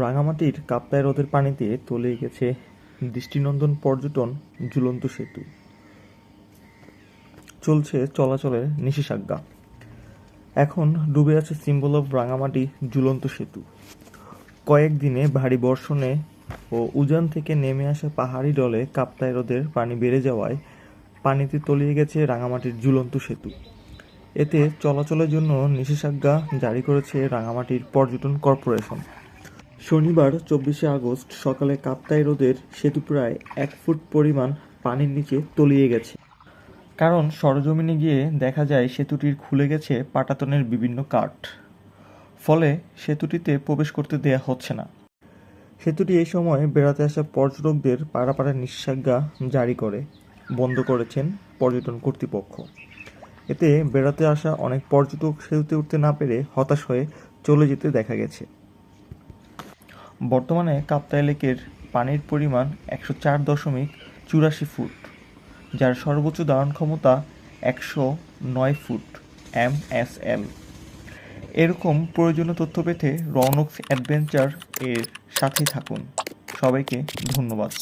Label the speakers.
Speaker 1: রাঙামাটির কাপ্তাই হ্রদের পানিতে তলিয়ে গেছে দৃষ্টিনন্দন পর্যটন ঝুলন্ত সেতু। চলছে চলাচলের নিষেধাজ্ঞা। এখন ডুবে আছে সিম্বল অফ রাঙামাটি ঝুলন্ত সেতু। কয়েকদিনে ভারী বর্ষণে ও উজান থেকে নেমে আসা পাহাড়ি ডলে কাপ্তাই হ্রদের পানি বেড়ে যাওয়ায় পানিতে তলিয়ে গেছে রাঙামাটির ঝুলন্ত সেতু। এতে চলাচলের জন্য নিষেধাজ্ঞা জারি করেছে রাঙামাটির পর্যটন কর্পোরেশন। শনিবার, চব্বিশে আগস্ট, সকালে কাপ্তাই হ্রদের সেতু প্রায় এক ফুট পরিমাণ পানির নিচে তলিয়ে গেছে। কারণ সরজমিনে গিয়ে দেখা যায় সেতুটির খুলে গেছে পাটাতনের বিভিন্ন কাঠ। ফলে সেতুটিতে প্রবেশ করতে দেয়া হচ্ছে না। সেতুটি এই সময় বেড়াতে আসা পর্যটকদের পাড়াপাড়া নিষেধাজ্ঞা জারি করে, বন্ধ করেছেন পর্যটন কর্তৃপক্ষ। এতে বেড়াতে আসা অনেক পর্যটক সেতুতে উঠতে না পেরে হতাশ হয়ে চলে যেতে দেখা গেছে। বর্তমানে কাপ্তাই লেকের পানির পরিমাণ একশো চার দশমিক চুরাশি ফুট, যার সর্বোচ্চ ধারণ ক্ষমতা একশো নয় ফুট, এম এস এল। এরকম প্রয়োজনীয় তথ্য পেতে রনক্স অ্যাডভেঞ্চার এর সাথে থাকুন। সবাইকে ধন্যবাদ।